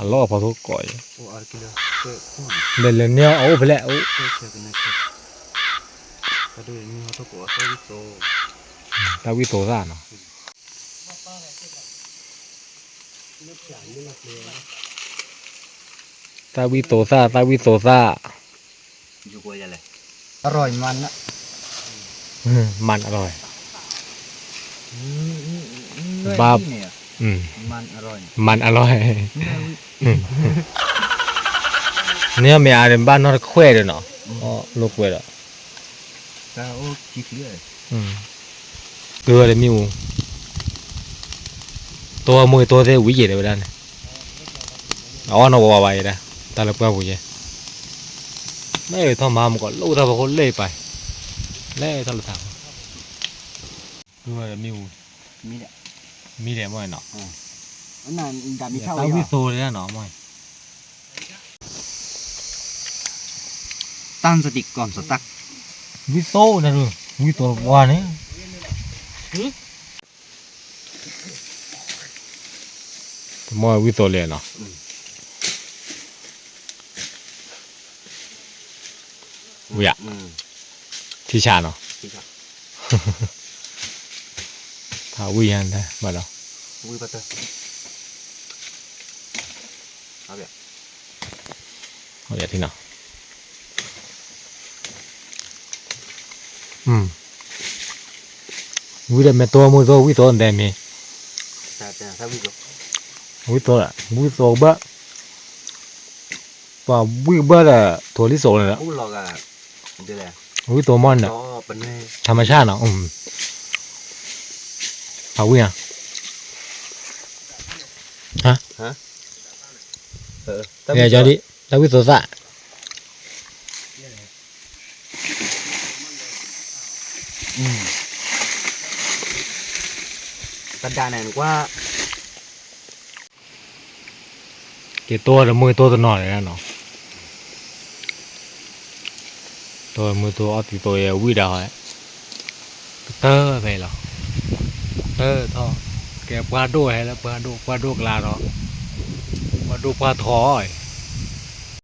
Allah apa tu koi? Belenya oh bela oh. Tahu itu kan? Tahu itu sa, tahu itu sa. อยู่กวยอะไรอร่อยมันอะมันอร่อย บาบ อืมมันอร่อยมันอร่อย เนื้อวิเนี่ยไม่อาจบ้านนอกแควเลยเนาะอ๋อลูกเวรกาโอ้คิดเลยอืมเกลือเลยมิวตัวมือตัวเท่วิเยเลยเวลาเนี่ยอ๋อนอกว่าไปนะตาลับกับวิเยไม่ทำมามันก็ลูกทำคนเล่ไปเล่ทะลุทางเกลือเลยมิวมีเนี่ย มีแต่ไม่เนาะอันนั้นดามิเช่าตาอยู่วิโซเลยนะเนาะไม่ตั้งสติก่อนสตักวิโซนะดูวิโซว่าเนี่ยมอวิโซเลยเนาะวิอะอืมที่ชาเนาะ ที่ชาถ้าวิยันได้มาแล้ว Ui bata. Abe. เอาอย่าที่เนาะอืมวิเดเมตัวมือโซวิโซอันเดมี Ta ta sabi ko. วิโซอะวิโซบะป่าวิบะละตัวลิโซเลยละ U lo ga. De le. วิโซมอนอะ Cho bên này. ธรรมชาติเนาะอืมเอาวิอะ Ờ. เนี่ยจอดิตาวิโซซะ Ừ. Tân đà này quá เกี่ตัวละมือตัวตัวหน่อยนะเน เออทอแกปลาด้วยแล้วปลาดูปลาดูกลาเนาะปลาดูปลาทอย